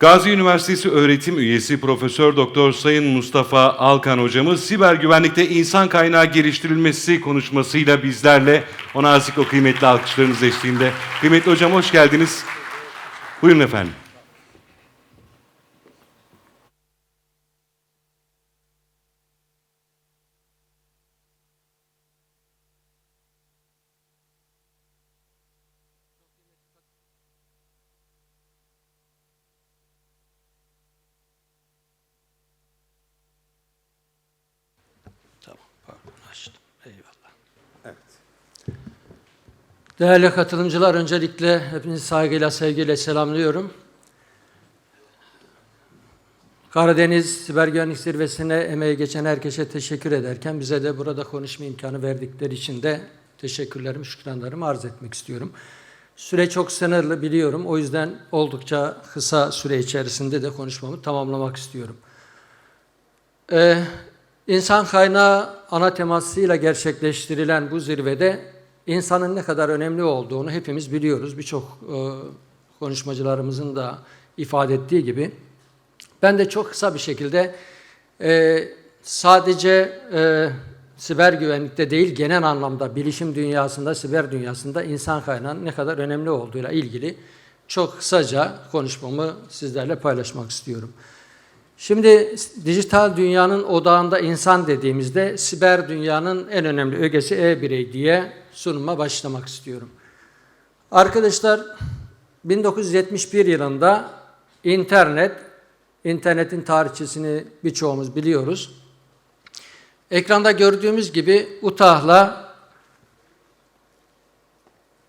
Gazi Üniversitesi öğretim üyesi Profesör Doktor Sayın Mustafa Alkan hocamız siber güvenlikte insan kaynağı geliştirilmesi konuşmasıyla bizlerle ona nazik o kıymetli alkışlarınız eşliğinde. Kıymetli hocam hoş geldiniz. Buyurun efendim. Değerli katılımcılar, öncelikle hepinizi saygıyla, sevgiyle selamlıyorum. Karadeniz Siber Güvenlik Zirvesi'ne emeği geçen herkese teşekkür ederken bize de burada konuşma imkanı verdikleri için de teşekkürlerimi, şükranlarımı arz etmek istiyorum. Süre çok sınırlı biliyorum. O yüzden oldukça kısa süre içerisinde de konuşmamı tamamlamak istiyorum. Ee, insan kaynağı ana temasıyla gerçekleştirilen bu zirvede insanın ne kadar önemli olduğunu hepimiz biliyoruz. Birçok e, konuşmacılarımızın da ifade ettiği gibi. Ben de çok kısa bir şekilde e, sadece e, siber güvenlikte değil genel anlamda bilişim dünyasında, siber dünyasında insan kaynağının ne kadar önemli olduğuyla ilgili çok kısaca konuşmamı sizlerle paylaşmak istiyorum. Şimdi dijital dünyanın odağında insan dediğimizde siber dünyanın en önemli ögesi e-birey diye sunuma başlamak istiyorum. Arkadaşlar 1971 yılında internet, internetin tarihçesini birçoğumuz biliyoruz. Ekranda gördüğümüz gibi UTAH'la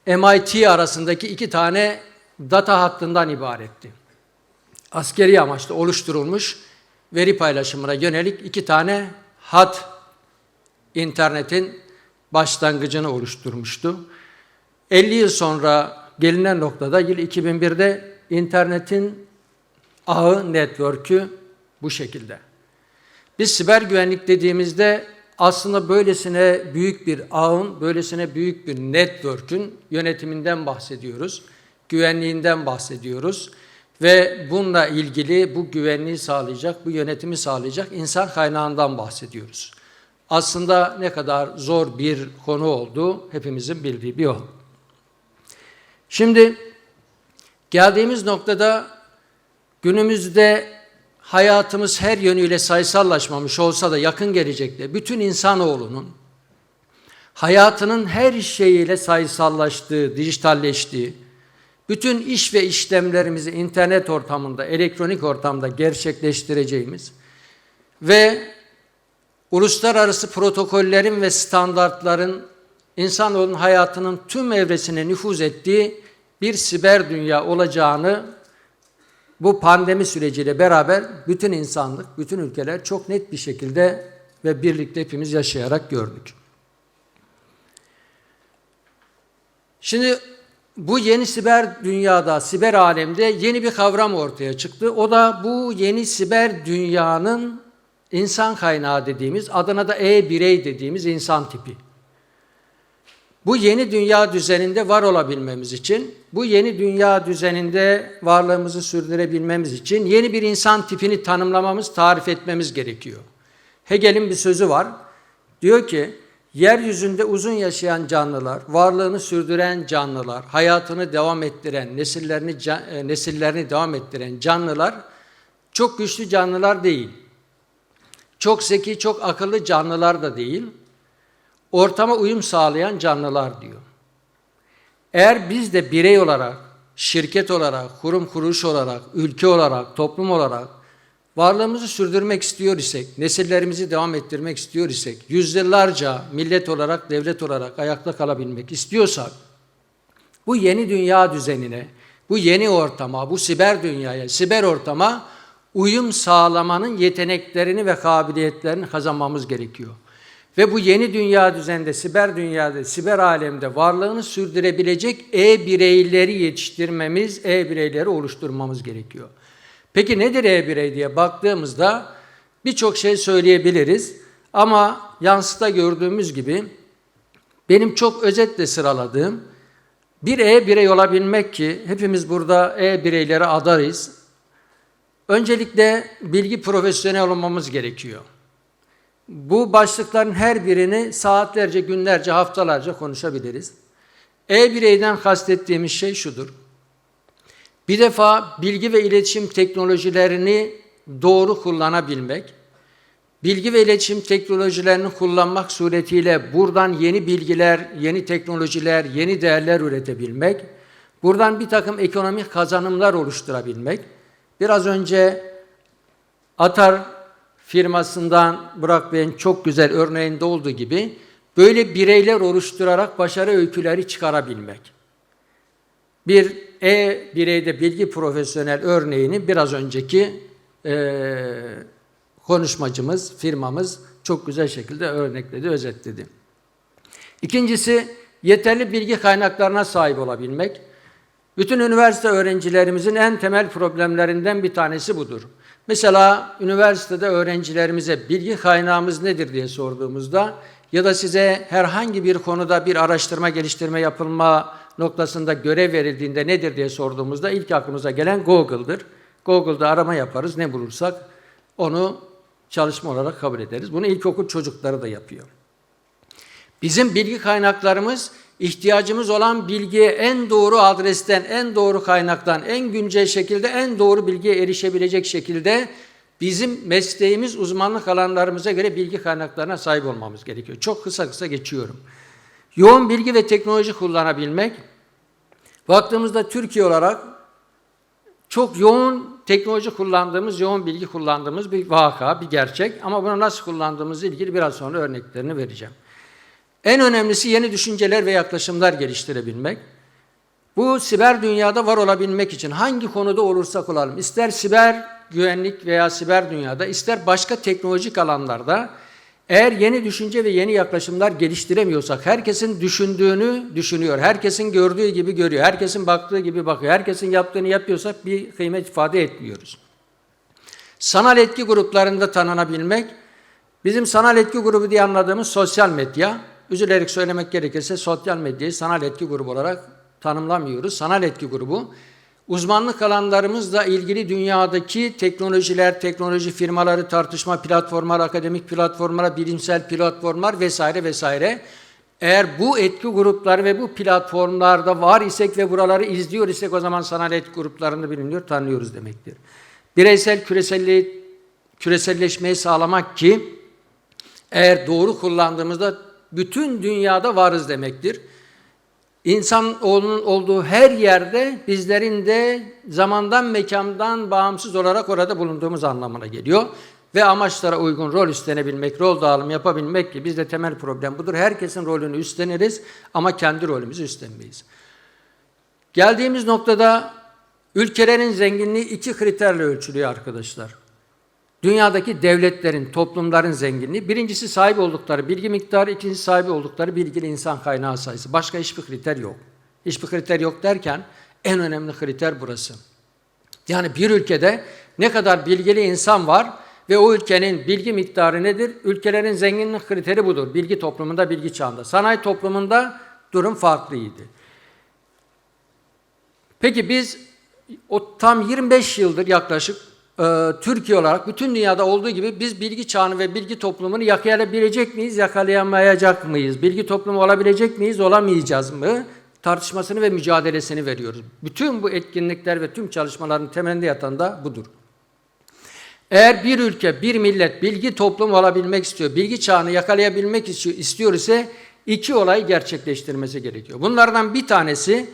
MIT arasındaki iki tane data hattından ibaretti askeri amaçla oluşturulmuş veri paylaşımına yönelik iki tane hat internetin başlangıcını oluşturmuştu. 50 yıl sonra gelinen noktada yıl 2001'de internetin ağı, network'ü bu şekilde. Biz siber güvenlik dediğimizde aslında böylesine büyük bir ağın, böylesine büyük bir network'ün yönetiminden bahsediyoruz. Güvenliğinden bahsediyoruz ve bununla ilgili bu güvenliği sağlayacak, bu yönetimi sağlayacak insan kaynağından bahsediyoruz. Aslında ne kadar zor bir konu olduğu hepimizin bildiği bir o. Şimdi geldiğimiz noktada günümüzde hayatımız her yönüyle sayısallaşmamış olsa da yakın gelecekte bütün insanoğlunun hayatının her şeyiyle sayısallaştığı, dijitalleştiği, bütün iş ve işlemlerimizi internet ortamında, elektronik ortamda gerçekleştireceğimiz ve uluslararası protokollerin ve standartların insanoğlunun hayatının tüm evresine nüfuz ettiği bir siber dünya olacağını bu pandemi süreciyle beraber bütün insanlık, bütün ülkeler çok net bir şekilde ve birlikte hepimiz yaşayarak gördük. Şimdi bu yeni siber dünyada, siber alemde yeni bir kavram ortaya çıktı. O da bu yeni siber dünyanın insan kaynağı dediğimiz, adına da e-birey dediğimiz insan tipi. Bu yeni dünya düzeninde var olabilmemiz için, bu yeni dünya düzeninde varlığımızı sürdürebilmemiz için yeni bir insan tipini tanımlamamız, tarif etmemiz gerekiyor. Hegel'in bir sözü var. Diyor ki, Yeryüzünde uzun yaşayan canlılar, varlığını sürdüren canlılar, hayatını devam ettiren, nesillerini e, nesillerini devam ettiren canlılar çok güçlü canlılar değil. Çok zeki, çok akıllı canlılar da değil. Ortama uyum sağlayan canlılar diyor. Eğer biz de birey olarak, şirket olarak, kurum kuruluş olarak, ülke olarak, toplum olarak varlığımızı sürdürmek istiyor isek, nesillerimizi devam ettirmek istiyor isek, yüzyıllarca millet olarak, devlet olarak ayakta kalabilmek istiyorsak, bu yeni dünya düzenine, bu yeni ortama, bu siber dünyaya, siber ortama uyum sağlamanın yeteneklerini ve kabiliyetlerini kazanmamız gerekiyor. Ve bu yeni dünya düzeninde, siber dünyada, siber alemde varlığını sürdürebilecek e-bireyleri yetiştirmemiz, e-bireyleri oluşturmamız gerekiyor. Peki nedir e-birey diye baktığımızda birçok şey söyleyebiliriz. Ama yansıta gördüğümüz gibi benim çok özetle sıraladığım bir e-birey olabilmek ki hepimiz burada e-bireyleri adarız. Öncelikle bilgi profesyonel olmamız gerekiyor. Bu başlıkların her birini saatlerce, günlerce, haftalarca konuşabiliriz. E-bireyden kastettiğimiz şey şudur. Bir defa bilgi ve iletişim teknolojilerini doğru kullanabilmek, bilgi ve iletişim teknolojilerini kullanmak suretiyle buradan yeni bilgiler, yeni teknolojiler, yeni değerler üretebilmek, buradan bir takım ekonomik kazanımlar oluşturabilmek, biraz önce Atar firmasından Burak Bey'in çok güzel örneğinde olduğu gibi böyle bireyler oluşturarak başarı öyküleri çıkarabilmek. Bir e-bireyde bilgi profesyonel örneğini biraz önceki eee, konuşmacımız, firmamız çok güzel şekilde örnekledi, özetledi. İkincisi, yeterli bilgi kaynaklarına sahip olabilmek. Bütün üniversite öğrencilerimizin en temel problemlerinden bir tanesi budur. Mesela üniversitede öğrencilerimize bilgi kaynağımız nedir diye sorduğumuzda ya da size herhangi bir konuda bir araştırma geliştirme yapılma noktasında görev verildiğinde nedir diye sorduğumuzda ilk aklımıza gelen Google'dır. Google'da arama yaparız, ne bulursak onu çalışma olarak kabul ederiz. Bunu ilkokul çocukları da yapıyor. Bizim bilgi kaynaklarımız ihtiyacımız olan bilgiye en doğru adresten, en doğru kaynaktan, en güncel şekilde, en doğru bilgiye erişebilecek şekilde bizim mesleğimiz, uzmanlık alanlarımıza göre bilgi kaynaklarına sahip olmamız gerekiyor. Çok kısa kısa geçiyorum. Yoğun bilgi ve teknoloji kullanabilmek, baktığımızda Türkiye olarak çok yoğun teknoloji kullandığımız, yoğun bilgi kullandığımız bir vaka, bir gerçek. Ama bunu nasıl kullandığımızla ilgili biraz sonra örneklerini vereceğim. En önemlisi yeni düşünceler ve yaklaşımlar geliştirebilmek. Bu siber dünyada var olabilmek için hangi konuda olursak olalım, ister siber güvenlik veya siber dünyada, ister başka teknolojik alanlarda eğer yeni düşünce ve yeni yaklaşımlar geliştiremiyorsak, herkesin düşündüğünü düşünüyor, herkesin gördüğü gibi görüyor, herkesin baktığı gibi bakıyor, herkesin yaptığını yapıyorsak bir kıymet ifade etmiyoruz. Sanal etki gruplarında tanınabilmek, bizim sanal etki grubu diye anladığımız sosyal medya, üzülerek söylemek gerekirse sosyal medyayı sanal etki grubu olarak tanımlamıyoruz. Sanal etki grubu, uzmanlık alanlarımızla ilgili dünyadaki teknolojiler, teknoloji firmaları, tartışma platformları, akademik platformlar, bilimsel platformlar vesaire vesaire. Eğer bu etki grupları ve bu platformlarda var isek ve buraları izliyor isek o zaman sanal etki gruplarını biliniyor, tanıyoruz demektir. Bireysel küreselliği, küreselleşmeyi sağlamak ki eğer doğru kullandığımızda bütün dünyada varız demektir. İnsan olduğu her yerde bizlerin de zamandan mekandan bağımsız olarak orada bulunduğumuz anlamına geliyor. Ve amaçlara uygun rol üstlenebilmek, rol dağılımı yapabilmek ki bizde temel problem budur. Herkesin rolünü üstleniriz ama kendi rolümüzü üstlenmeyiz. Geldiğimiz noktada ülkelerin zenginliği iki kriterle ölçülüyor arkadaşlar. Dünyadaki devletlerin, toplumların zenginliği. Birincisi sahip oldukları bilgi miktarı, ikincisi sahip oldukları bilgili insan kaynağı sayısı. Başka hiçbir kriter yok. Hiçbir kriter yok derken en önemli kriter burası. Yani bir ülkede ne kadar bilgili insan var ve o ülkenin bilgi miktarı nedir? Ülkelerin zenginlik kriteri budur. Bilgi toplumunda, bilgi çağında. Sanayi toplumunda durum farklıydı. Peki biz o tam 25 yıldır yaklaşık Türkiye olarak bütün dünyada olduğu gibi biz bilgi çağını ve bilgi toplumunu yakalayabilecek miyiz, yakalayamayacak mıyız? Bilgi toplumu olabilecek miyiz, olamayacağız mı? Tartışmasını ve mücadelesini veriyoruz. Bütün bu etkinlikler ve tüm çalışmaların temelinde yatan da budur. Eğer bir ülke, bir millet bilgi toplumu olabilmek istiyor, bilgi çağını yakalayabilmek istiyor ise iki olay gerçekleştirmesi gerekiyor. Bunlardan bir tanesi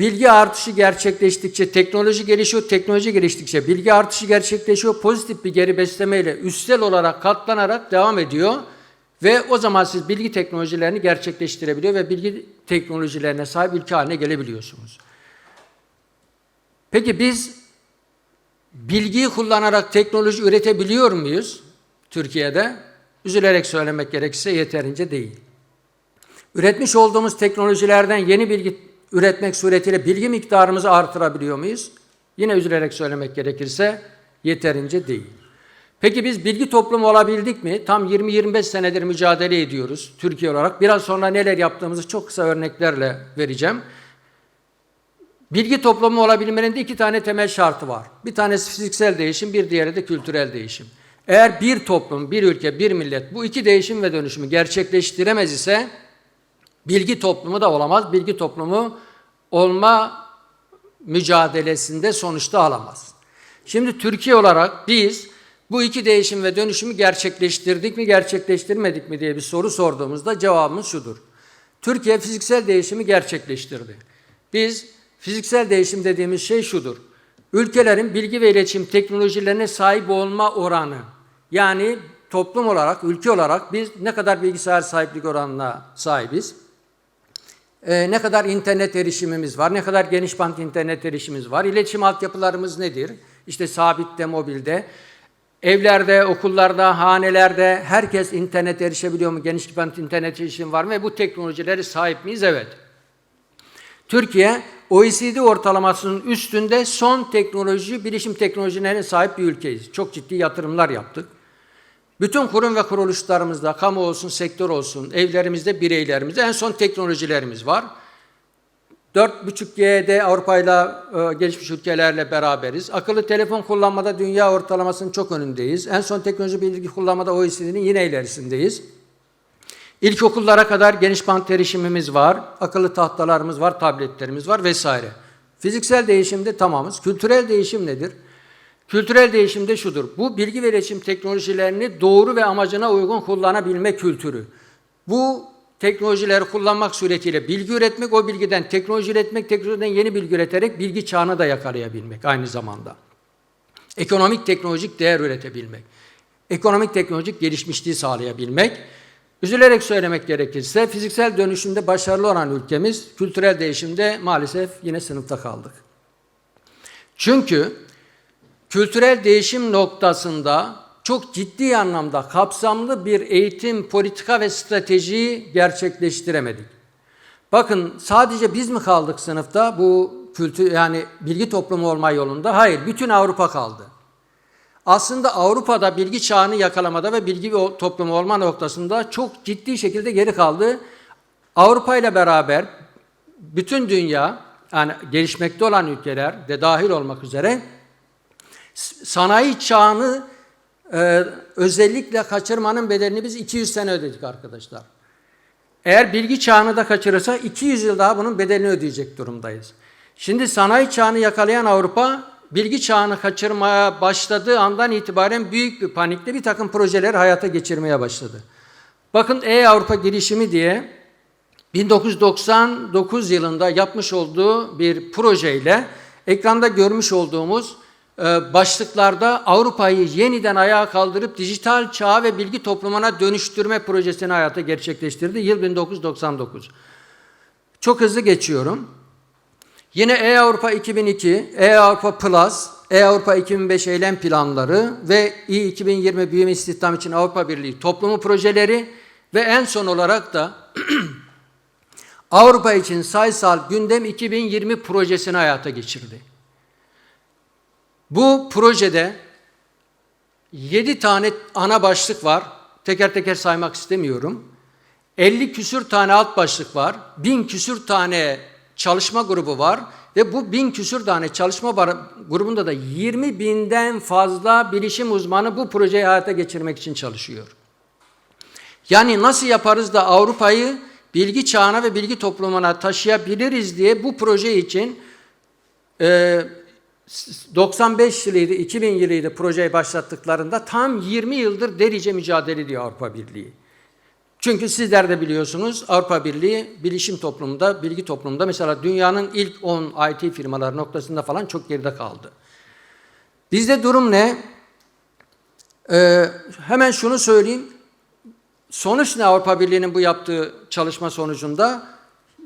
Bilgi artışı gerçekleştikçe teknoloji gelişiyor, teknoloji geliştikçe bilgi artışı gerçekleşiyor. Pozitif bir geri beslemeyle üstel olarak katlanarak devam ediyor. Ve o zaman siz bilgi teknolojilerini gerçekleştirebiliyor ve bilgi teknolojilerine sahip ülke haline gelebiliyorsunuz. Peki biz bilgiyi kullanarak teknoloji üretebiliyor muyuz Türkiye'de? Üzülerek söylemek gerekirse yeterince değil. Üretmiş olduğumuz teknolojilerden yeni bilgi üretmek suretiyle bilgi miktarımızı artırabiliyor muyuz? Yine üzülerek söylemek gerekirse yeterince değil. Peki biz bilgi toplumu olabildik mi? Tam 20-25 senedir mücadele ediyoruz Türkiye olarak. Biraz sonra neler yaptığımızı çok kısa örneklerle vereceğim. Bilgi toplumu olabilmenin de iki tane temel şartı var. Bir tanesi fiziksel değişim, bir diğeri de kültürel değişim. Eğer bir toplum, bir ülke, bir millet bu iki değişim ve dönüşümü gerçekleştiremez ise bilgi toplumu da olamaz. Bilgi toplumu olma mücadelesinde sonuçta alamaz. Şimdi Türkiye olarak biz bu iki değişim ve dönüşümü gerçekleştirdik mi, gerçekleştirmedik mi diye bir soru sorduğumuzda cevabımız şudur. Türkiye fiziksel değişimi gerçekleştirdi. Biz fiziksel değişim dediğimiz şey şudur. Ülkelerin bilgi ve iletişim teknolojilerine sahip olma oranı. Yani toplum olarak, ülke olarak biz ne kadar bilgisayar sahiplik oranına sahibiz? Ee, ne kadar internet erişimimiz var, ne kadar geniş bant internet erişimimiz var, iletişim altyapılarımız nedir? İşte sabitte, mobilde, evlerde, okullarda, hanelerde herkes internet erişebiliyor mu, geniş bant internet erişim var mı ve bu teknolojileri sahip miyiz? Evet. Türkiye, OECD ortalamasının üstünde son teknoloji, bilişim teknolojilerine sahip bir ülkeyiz. Çok ciddi yatırımlar yaptık. Bütün kurum ve kuruluşlarımızda, kamu olsun, sektör olsun, evlerimizde, bireylerimizde en son teknolojilerimiz var. 4.5G'de Avrupa ile e, gelişmiş ülkelerle beraberiz. Akıllı telefon kullanmada dünya ortalamasının çok önündeyiz. En son teknoloji bilgi kullanmada OECD'nin yine ilerisindeyiz. İlkokullara kadar geniş bant erişimimiz var, akıllı tahtalarımız var, tabletlerimiz var vesaire. Fiziksel değişimde tamamız. Kültürel değişim nedir? Kültürel değişim de şudur. Bu bilgi ve iletişim teknolojilerini doğru ve amacına uygun kullanabilme kültürü. Bu teknolojileri kullanmak suretiyle bilgi üretmek, o bilgiden teknoloji üretmek, teknolojiden yeni bilgi üreterek bilgi çağını da yakalayabilmek aynı zamanda. Ekonomik teknolojik değer üretebilmek. Ekonomik teknolojik gelişmişliği sağlayabilmek. Üzülerek söylemek gerekirse fiziksel dönüşümde başarılı olan ülkemiz kültürel değişimde maalesef yine sınıfta kaldık. Çünkü kültürel değişim noktasında çok ciddi anlamda kapsamlı bir eğitim, politika ve stratejiyi gerçekleştiremedik. Bakın sadece biz mi kaldık sınıfta bu kültür yani bilgi toplumu olma yolunda? Hayır, bütün Avrupa kaldı. Aslında Avrupa'da bilgi çağını yakalamada ve bilgi toplumu olma noktasında çok ciddi şekilde geri kaldı. Avrupa ile beraber bütün dünya yani gelişmekte olan ülkeler de dahil olmak üzere sanayi çağını e, özellikle kaçırmanın bedelini biz 200 sene ödedik arkadaşlar. Eğer bilgi çağını da kaçırırsa 200 yıl daha bunun bedelini ödeyecek durumdayız. Şimdi sanayi çağını yakalayan Avrupa bilgi çağını kaçırmaya başladığı andan itibaren büyük bir panikle bir takım projeler hayata geçirmeye başladı. Bakın E-Avrupa girişimi diye 1999 yılında yapmış olduğu bir projeyle ekranda görmüş olduğumuz başlıklarda Avrupa'yı yeniden ayağa kaldırıp dijital çağ ve bilgi toplumuna dönüştürme projesini hayata gerçekleştirdi. Yıl 1999. Çok hızlı geçiyorum. Yine E-Avrupa 2002, E-Avrupa Plus, E-Avrupa 2005 eylem planları ve İ-2020 büyüme istihdam için Avrupa Birliği toplumu projeleri ve en son olarak da Avrupa için sayısal gündem 2020 projesini hayata geçirdi. Bu projede 7 tane ana başlık var. Teker teker saymak istemiyorum. 50 küsür tane alt başlık var. 1000 küsür tane çalışma grubu var. Ve bu bin küsür tane çalışma grubunda da 20 binden fazla bilişim uzmanı bu projeyi hayata geçirmek için çalışıyor. Yani nasıl yaparız da Avrupa'yı bilgi çağına ve bilgi toplumuna taşıyabiliriz diye bu proje için e, 95 yılıydı, 2000 yılıydı projeyi başlattıklarında tam 20 yıldır delice mücadele ediyor Avrupa Birliği. Çünkü sizler de biliyorsunuz Avrupa Birliği bilişim toplumunda, bilgi toplumunda mesela dünyanın ilk 10 IT firmaları noktasında falan çok geride kaldı. Bizde durum ne? Ee, hemen şunu söyleyeyim. Sonuç ne Avrupa Birliği'nin bu yaptığı çalışma sonucunda?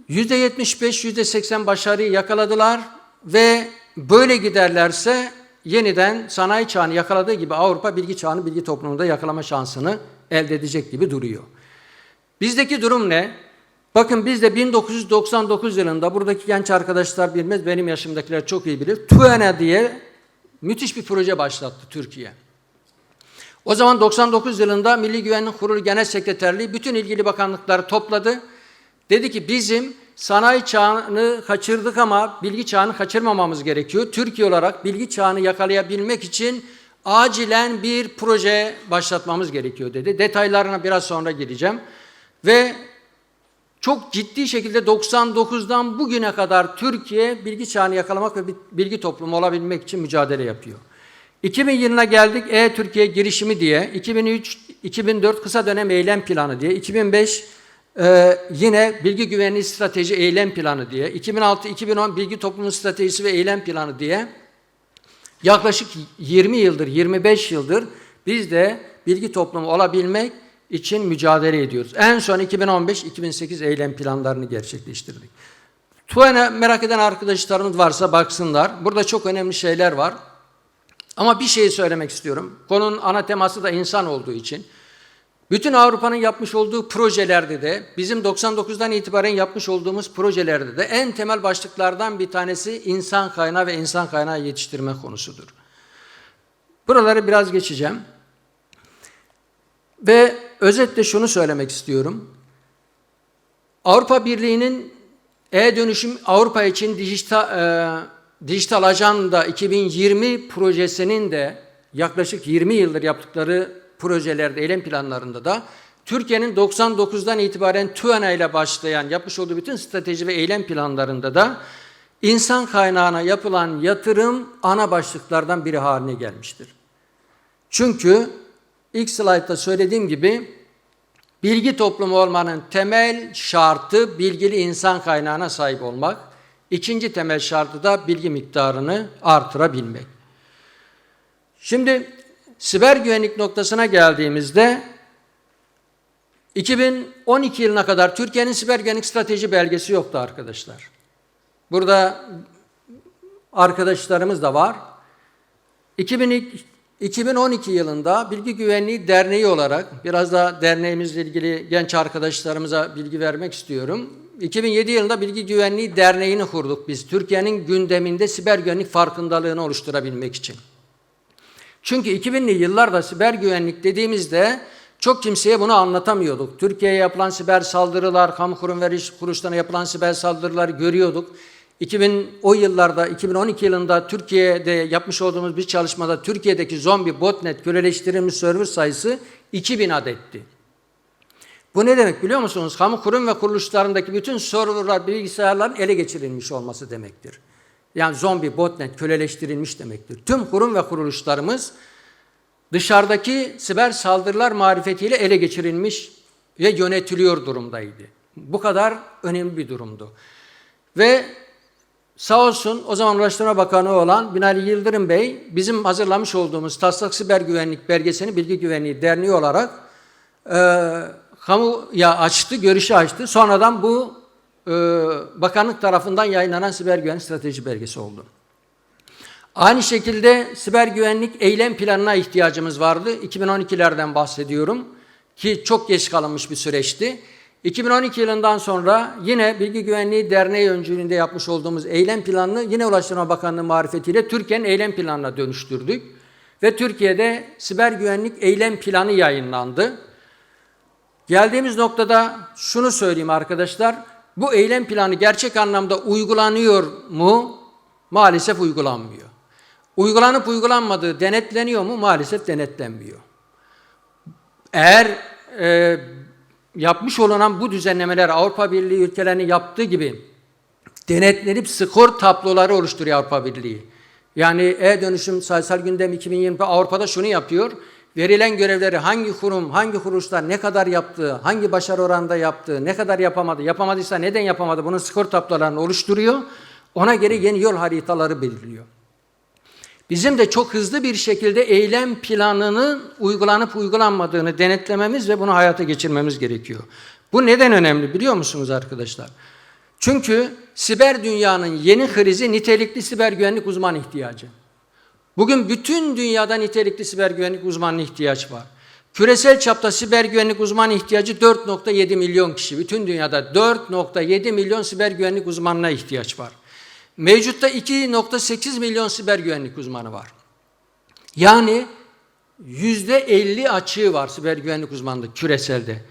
%75, %80 başarıyı yakaladılar ve böyle giderlerse yeniden sanayi çağını yakaladığı gibi Avrupa bilgi çağını bilgi toplumunda yakalama şansını elde edecek gibi duruyor. Bizdeki durum ne? Bakın biz de 1999 yılında buradaki genç arkadaşlar bilmez, benim yaşımdakiler çok iyi bilir. TÜENE diye müthiş bir proje başlattı Türkiye. O zaman 99 yılında Milli Güvenlik Kurulu Genel Sekreterliği bütün ilgili bakanlıkları topladı. Dedi ki bizim sanayi çağını kaçırdık ama bilgi çağını kaçırmamamız gerekiyor. Türkiye olarak bilgi çağını yakalayabilmek için acilen bir proje başlatmamız gerekiyor dedi. Detaylarına biraz sonra gireceğim. Ve çok ciddi şekilde 99'dan bugüne kadar Türkiye bilgi çağını yakalamak ve bilgi toplumu olabilmek için mücadele yapıyor. 2000 yılına geldik E-Türkiye girişimi diye, 2003 2004 kısa dönem eylem planı diye, 2005 e, yine bilgi güvenliği strateji eylem planı diye, 2006-2010 bilgi toplumu stratejisi ve eylem planı diye yaklaşık 20 yıldır, 25 yıldır biz de bilgi toplumu olabilmek için mücadele ediyoruz. En son 2015-2008 eylem planlarını gerçekleştirdik. TUEN'e merak eden arkadaşlarımız varsa baksınlar. Burada çok önemli şeyler var. Ama bir şey söylemek istiyorum. Konunun ana teması da insan olduğu için. Bütün Avrupa'nın yapmış olduğu projelerde de, bizim 99'dan itibaren yapmış olduğumuz projelerde de en temel başlıklardan bir tanesi insan kaynağı ve insan kaynağı yetiştirme konusudur. Buraları biraz geçeceğim. Ve özetle şunu söylemek istiyorum. Avrupa Birliği'nin e-dönüşüm Avrupa için dijital, e, dijital ajanda 2020 projesinin de yaklaşık 20 yıldır yaptıkları projelerde, eylem planlarında da Türkiye'nin 99'dan itibaren TÜENA ile başlayan yapmış olduğu bütün strateji ve eylem planlarında da insan kaynağına yapılan yatırım ana başlıklardan biri haline gelmiştir. Çünkü ilk slaytta söylediğim gibi bilgi toplumu olmanın temel şartı bilgili insan kaynağına sahip olmak. İkinci temel şartı da bilgi miktarını artırabilmek. Şimdi siber güvenlik noktasına geldiğimizde 2012 yılına kadar Türkiye'nin siber güvenlik strateji belgesi yoktu arkadaşlar. Burada arkadaşlarımız da var. 2002, 2012 yılında Bilgi Güvenliği Derneği olarak biraz da derneğimizle ilgili genç arkadaşlarımıza bilgi vermek istiyorum. 2007 yılında Bilgi Güvenliği Derneği'ni kurduk biz. Türkiye'nin gündeminde siber güvenlik farkındalığını oluşturabilmek için. Çünkü 2000'li yıllarda siber güvenlik dediğimizde çok kimseye bunu anlatamıyorduk. Türkiye'ye yapılan siber saldırılar, kamu kurum ve kuruluşlarına yapılan siber saldırıları görüyorduk. 2000 o yıllarda 2012 yılında Türkiye'de yapmış olduğumuz bir çalışmada Türkiye'deki zombi botnet köleleştirilmiş server sayısı 2000 adetti. Bu ne demek biliyor musunuz? Kamu kurum ve kuruluşlarındaki bütün serverlar, bilgisayarların ele geçirilmiş olması demektir. Yani zombi botnet köleleştirilmiş demektir. Tüm kurum ve kuruluşlarımız dışarıdaki siber saldırılar marifetiyle ele geçirilmiş ve yönetiliyor durumdaydı. Bu kadar önemli bir durumdu. Ve sağ olsun o zaman Ulaştırma Bakanı olan Binali Yıldırım Bey bizim hazırlamış olduğumuz Taslak Siber Güvenlik Belgesini Bilgi Güvenliği Derneği olarak e, kamuya açtı, görüşü açtı. Sonradan bu bakanlık tarafından yayınlanan siber güvenlik strateji belgesi oldu. Aynı şekilde siber güvenlik eylem planına ihtiyacımız vardı. 2012'lerden bahsediyorum ki çok geç kalınmış bir süreçti. 2012 yılından sonra yine Bilgi Güvenliği Derneği öncülüğünde yapmış olduğumuz eylem planını yine Ulaştırma Bakanlığı marifetiyle Türkiye'nin eylem planına dönüştürdük. Ve Türkiye'de siber güvenlik eylem planı yayınlandı. Geldiğimiz noktada şunu söyleyeyim arkadaşlar. Bu eylem planı gerçek anlamda uygulanıyor mu? Maalesef uygulanmıyor. Uygulanıp uygulanmadığı denetleniyor mu? Maalesef denetlenmiyor. Eğer e, yapmış olunan bu düzenlemeler Avrupa Birliği ülkelerinin yaptığı gibi denetlenip skor tabloları oluşturuyor Avrupa Birliği. Yani e-dönüşüm sayısal gündem 2020 Avrupa'da şunu yapıyor. Verilen görevleri hangi kurum, hangi kuruluşlar ne kadar yaptığı, hangi başarı oranında yaptığı, ne kadar yapamadı, yapamadıysa neden yapamadı bunun skor tablolarını oluşturuyor. Ona göre yeni yol haritaları belirliyor. Bizim de çok hızlı bir şekilde eylem planının uygulanıp uygulanmadığını denetlememiz ve bunu hayata geçirmemiz gerekiyor. Bu neden önemli biliyor musunuz arkadaşlar? Çünkü siber dünyanın yeni krizi nitelikli siber güvenlik uzman ihtiyacı. Bugün bütün dünyada nitelikli siber güvenlik uzmanına ihtiyaç var. Küresel çapta siber güvenlik uzman ihtiyacı 4.7 milyon kişi. Bütün dünyada 4.7 milyon siber güvenlik uzmanına ihtiyaç var. Mevcutta 2.8 milyon siber güvenlik uzmanı var. Yani yüzde 50 açığı var siber güvenlik uzmanlığı küreselde.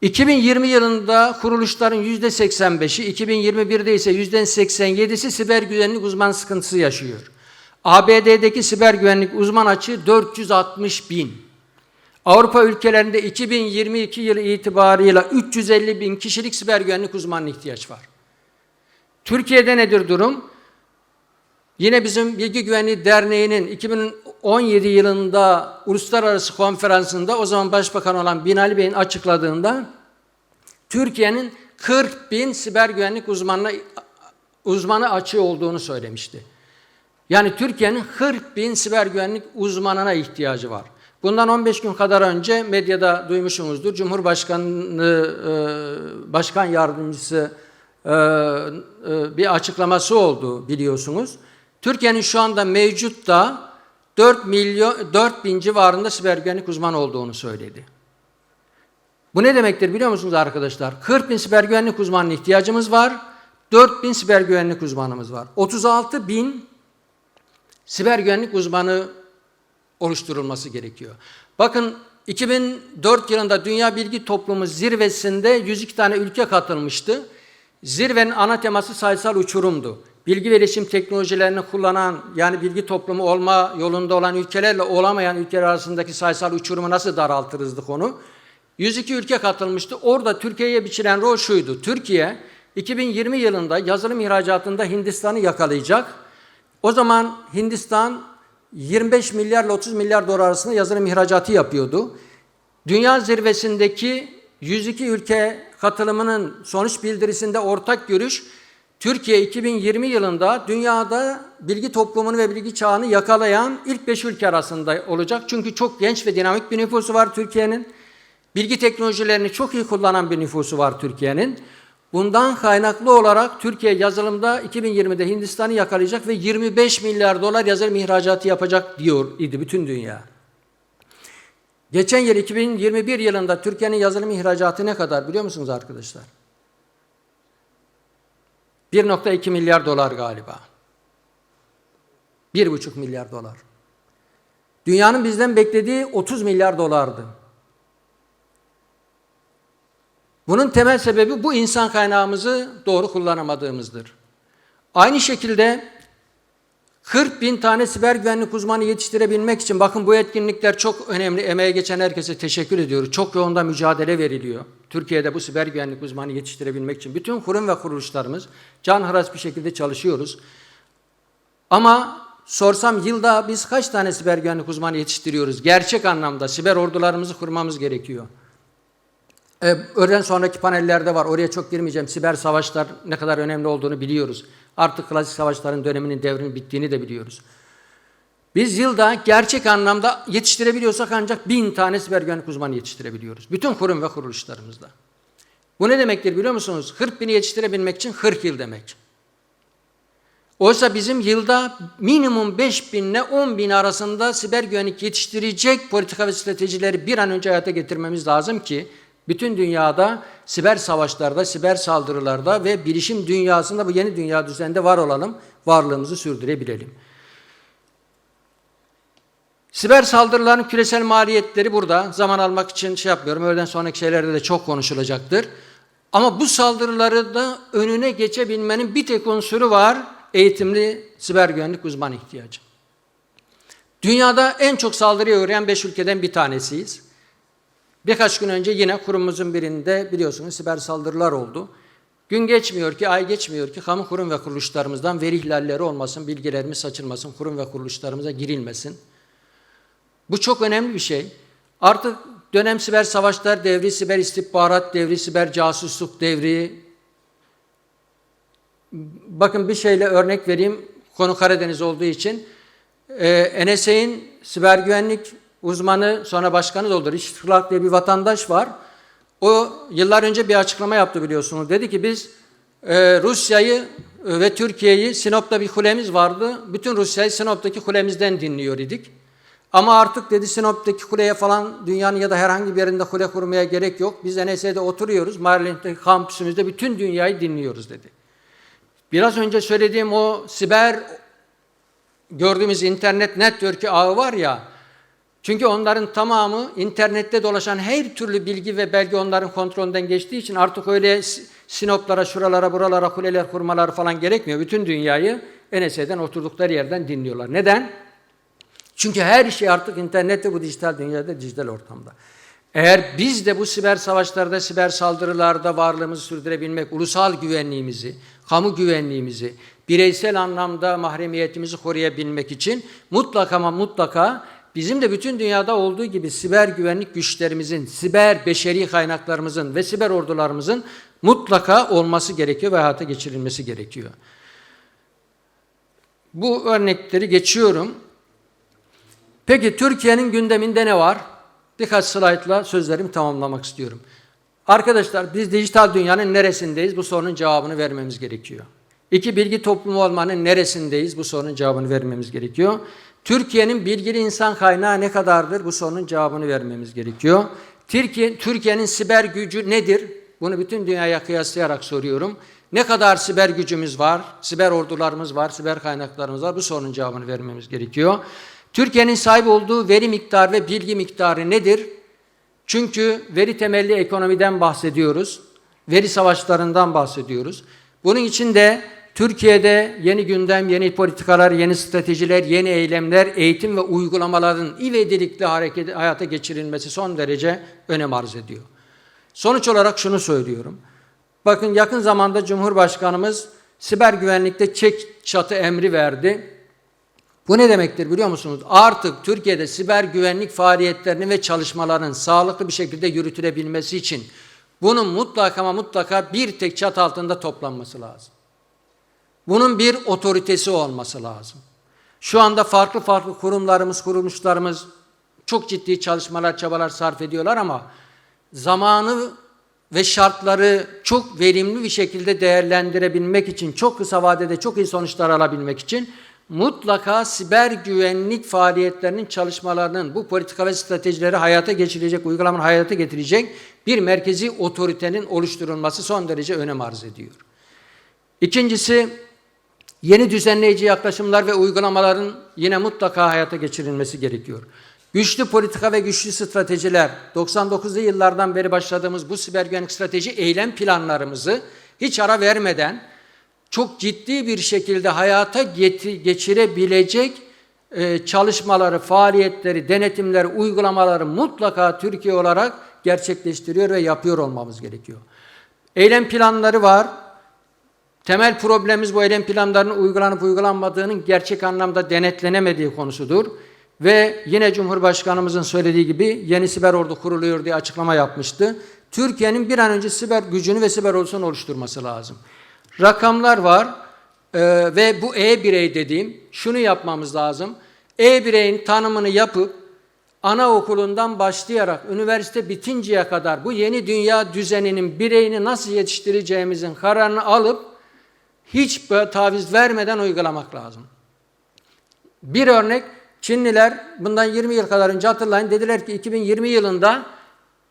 2020 yılında kuruluşların yüzde 85'i, 2021'de ise yüzde 87'si siber güvenlik uzman sıkıntısı yaşıyor. ABD'deki siber güvenlik uzman açığı 460 bin. Avrupa ülkelerinde 2022 yılı itibarıyla 350 bin kişilik siber güvenlik uzmanına ihtiyaç var. Türkiye'de nedir durum? Yine bizim Bilgi Güvenliği Derneği'nin 2017 yılında uluslararası konferansında o zaman başbakan olan Binali Bey'in açıkladığında Türkiye'nin 40 bin siber güvenlik uzmanına uzmanı açığı olduğunu söylemişti. Yani Türkiye'nin 40 bin siber güvenlik uzmanına ihtiyacı var. Bundan 15 gün kadar önce medyada duymuşsunuzdur. Cumhurbaşkanı e, Başkan Yardımcısı e, e, bir açıklaması oldu biliyorsunuz. Türkiye'nin şu anda mevcut da 4 milyon 4 bin civarında siber güvenlik uzmanı olduğunu söyledi. Bu ne demektir biliyor musunuz arkadaşlar? 40 bin siber güvenlik uzmanına ihtiyacımız var. 4 bin siber güvenlik uzmanımız var. 36 bin siber güvenlik uzmanı oluşturulması gerekiyor. Bakın 2004 yılında Dünya Bilgi Toplumu zirvesinde 102 tane ülke katılmıştı. Zirvenin ana teması sayısal uçurumdu. Bilgi ve iletişim teknolojilerini kullanan yani bilgi toplumu olma yolunda olan ülkelerle olamayan ülkeler arasındaki sayısal uçurumu nasıl daraltırızdı konu. 102 ülke katılmıştı. Orada Türkiye'ye biçilen rol şuydu. Türkiye 2020 yılında yazılım ihracatında Hindistan'ı yakalayacak. O zaman Hindistan 25 milyarla 30 milyar dolar arasında yazılım ihracatı yapıyordu. Dünya zirvesindeki 102 ülke katılımının sonuç bildirisinde ortak görüş Türkiye 2020 yılında dünyada bilgi toplumunu ve bilgi çağını yakalayan ilk 5 ülke arasında olacak. Çünkü çok genç ve dinamik bir nüfusu var Türkiye'nin. Bilgi teknolojilerini çok iyi kullanan bir nüfusu var Türkiye'nin. Bundan kaynaklı olarak Türkiye yazılımda 2020'de Hindistan'ı yakalayacak ve 25 milyar dolar yazılım ihracatı yapacak diyor idi bütün dünya. Geçen yıl 2021 yılında Türkiye'nin yazılım ihracatı ne kadar biliyor musunuz arkadaşlar? 1.2 milyar dolar galiba. 1,5 milyar dolar. Dünyanın bizden beklediği 30 milyar dolardı. Bunun temel sebebi bu insan kaynağımızı doğru kullanamadığımızdır. Aynı şekilde 40 bin tane siber güvenlik uzmanı yetiştirebilmek için bakın bu etkinlikler çok önemli. Emeğe geçen herkese teşekkür ediyoruz. Çok yoğunda mücadele veriliyor. Türkiye'de bu siber güvenlik uzmanı yetiştirebilmek için bütün kurum ve kuruluşlarımız canhıraş bir şekilde çalışıyoruz. Ama sorsam yılda biz kaç tane siber güvenlik uzmanı yetiştiriyoruz? Gerçek anlamda siber ordularımızı kurmamız gerekiyor. Ee, öğleden sonraki panellerde var. Oraya çok girmeyeceğim. Siber savaşlar ne kadar önemli olduğunu biliyoruz. Artık klasik savaşların döneminin devrinin bittiğini de biliyoruz. Biz yılda gerçek anlamda yetiştirebiliyorsak ancak bin tane siber güvenlik uzmanı yetiştirebiliyoruz. Bütün kurum ve kuruluşlarımızda. Bu ne demektir biliyor musunuz? 40 bini yetiştirebilmek için 40 yıl demek. Oysa bizim yılda minimum 5 bin ile 10 bin arasında siber güvenlik yetiştirecek politika ve stratejileri bir an önce hayata getirmemiz lazım ki bütün dünyada siber savaşlarda, siber saldırılarda ve bilişim dünyasında bu yeni dünya düzeninde var olalım, varlığımızı sürdürebilelim. Siber saldırıların küresel maliyetleri burada. Zaman almak için şey yapmıyorum. Öğleden sonraki şeylerde de çok konuşulacaktır. Ama bu saldırıları da önüne geçebilmenin bir tek unsuru var. Eğitimli siber güvenlik uzman ihtiyacı. Dünyada en çok saldırıya uğrayan beş ülkeden bir tanesiyiz. Birkaç gün önce yine kurumumuzun birinde biliyorsunuz siber saldırılar oldu. Gün geçmiyor ki, ay geçmiyor ki kamu kurum ve kuruluşlarımızdan veri ihlalleri olmasın, bilgilerimiz saçılmasın, kurum ve kuruluşlarımıza girilmesin. Bu çok önemli bir şey. Artık dönem siber savaşlar devri, siber istihbarat devri, siber casusluk devri. Bakın bir şeyle örnek vereyim, konu Karadeniz olduğu için. Ee, NSA'in siber güvenlik uzmanı sonra başkanı da olur. İştirak diye bir vatandaş var. O yıllar önce bir açıklama yaptı biliyorsunuz. Dedi ki biz e, Rusya'yı ve Türkiye'yi Sinop'ta bir kulemiz vardı. Bütün Rusya'yı Sinop'taki kulemizden dinliyor idik. Ama artık dedi Sinop'taki kuleye falan dünyanın ya da herhangi bir yerinde kule kurmaya gerek yok. Biz NSA'de oturuyoruz. Maryland'daki kampüsümüzde bütün dünyayı dinliyoruz dedi. Biraz önce söylediğim o siber gördüğümüz internet network'ü ağı var ya Çünkü onların tamamı internette dolaşan her türlü bilgi ve belge onların kontrolünden geçtiği için artık öyle si- sinoplara, şuralara, buralara kuleler kurmaları falan gerekmiyor. Bütün dünyayı NSA'den oturdukları yerden dinliyorlar. Neden? Çünkü her şey artık internette, bu dijital dünyada, dijital ortamda. Eğer biz de bu siber savaşlarda, siber saldırılarda varlığımızı sürdürebilmek, ulusal güvenliğimizi, kamu güvenliğimizi, bireysel anlamda mahremiyetimizi koruyabilmek için mutlaka ama mutlaka bizim de bütün dünyada olduğu gibi siber güvenlik güçlerimizin, siber beşeri kaynaklarımızın ve siber ordularımızın mutlaka olması gerekiyor ve hayata geçirilmesi gerekiyor. Bu örnekleri geçiyorum. Peki Türkiye'nin gündeminde ne var? Birkaç slaytla sözlerimi tamamlamak istiyorum. Arkadaşlar biz dijital dünyanın neresindeyiz? Bu sorunun cevabını vermemiz gerekiyor. İki bilgi toplumu olmanın neresindeyiz? Bu sorunun cevabını vermemiz gerekiyor. Türkiye'nin bilgili insan kaynağı ne kadardır? Bu sorunun cevabını vermemiz gerekiyor. Türkiye, Türkiye'nin siber gücü nedir? Bunu bütün dünyaya kıyaslayarak soruyorum. Ne kadar siber gücümüz var, siber ordularımız var, siber kaynaklarımız var? Bu sorunun cevabını vermemiz gerekiyor. Türkiye'nin sahip olduğu veri miktarı ve bilgi miktarı nedir? Çünkü veri temelli ekonomiden bahsediyoruz. Veri savaşlarından bahsediyoruz. Bunun için de Türkiye'de yeni gündem, yeni politikalar, yeni stratejiler, yeni eylemler, eğitim ve uygulamaların ivedilikle hareket, hayata geçirilmesi son derece önem arz ediyor. Sonuç olarak şunu söylüyorum. Bakın yakın zamanda Cumhurbaşkanımız siber güvenlikte çek çatı emri verdi. Bu ne demektir biliyor musunuz? Artık Türkiye'de siber güvenlik faaliyetlerinin ve çalışmaların sağlıklı bir şekilde yürütülebilmesi için bunun mutlaka ama mutlaka bir tek çat altında toplanması lazım. Bunun bir otoritesi olması lazım. Şu anda farklı farklı kurumlarımız, kuruluşlarımız çok ciddi çalışmalar, çabalar sarf ediyorlar ama zamanı ve şartları çok verimli bir şekilde değerlendirebilmek için, çok kısa vadede çok iyi sonuçlar alabilmek için mutlaka siber güvenlik faaliyetlerinin çalışmalarının bu politika ve stratejileri hayata geçirecek, uygulamanın hayata getirecek bir merkezi otoritenin oluşturulması son derece önem arz ediyor. İkincisi, yeni düzenleyici yaklaşımlar ve uygulamaların yine mutlaka hayata geçirilmesi gerekiyor. Güçlü politika ve güçlü stratejiler, 99'lu yıllardan beri başladığımız bu siber güvenlik strateji eylem planlarımızı hiç ara vermeden çok ciddi bir şekilde hayata geçirebilecek e, çalışmaları, faaliyetleri, denetimleri, uygulamaları mutlaka Türkiye olarak gerçekleştiriyor ve yapıyor olmamız gerekiyor. Eylem planları var. Temel problemimiz bu eylem planlarının uygulanıp uygulanmadığının gerçek anlamda denetlenemediği konusudur. Ve yine Cumhurbaşkanımızın söylediği gibi yeni siber ordu kuruluyor diye açıklama yapmıştı. Türkiye'nin bir an önce siber gücünü ve siber ordusunu oluşturması lazım. Rakamlar var ee, ve bu e-birey dediğim şunu yapmamız lazım. E-bireyin tanımını yapıp anaokulundan başlayarak üniversite bitinceye kadar bu yeni dünya düzeninin bireyini nasıl yetiştireceğimizin kararını alıp hiç böyle taviz vermeden uygulamak lazım. Bir örnek Çinliler bundan 20 yıl kadar önce hatırlayın dediler ki 2020 yılında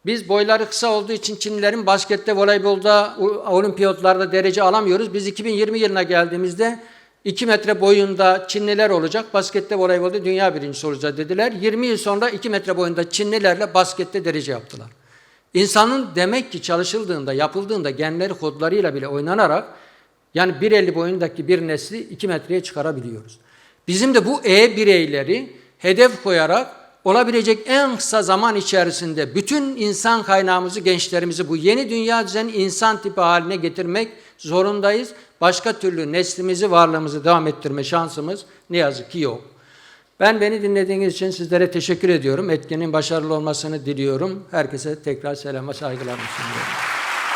biz boyları kısa olduğu için Çinlilerin baskette, voleybolda, olimpiyatlarda derece alamıyoruz. Biz 2020 yılına geldiğimizde 2 metre boyunda Çinliler olacak, baskette, voleybolda dünya birincisi olacağız dediler. 20 yıl sonra 2 metre boyunda Çinlilerle baskette derece yaptılar. İnsanın demek ki çalışıldığında, yapıldığında genleri kodlarıyla bile oynanarak yani 1.50 boyundaki bir nesli 2 metreye çıkarabiliyoruz. Bizim de bu E bireyleri hedef koyarak olabilecek en kısa zaman içerisinde bütün insan kaynağımızı, gençlerimizi bu yeni dünya düzeni insan tipi haline getirmek zorundayız. Başka türlü neslimizi, varlığımızı devam ettirme şansımız ne yazık ki yok. Ben beni dinlediğiniz için sizlere teşekkür ediyorum. Etkinin başarılı olmasını diliyorum. Herkese tekrar selam ve saygılarımı sunuyorum.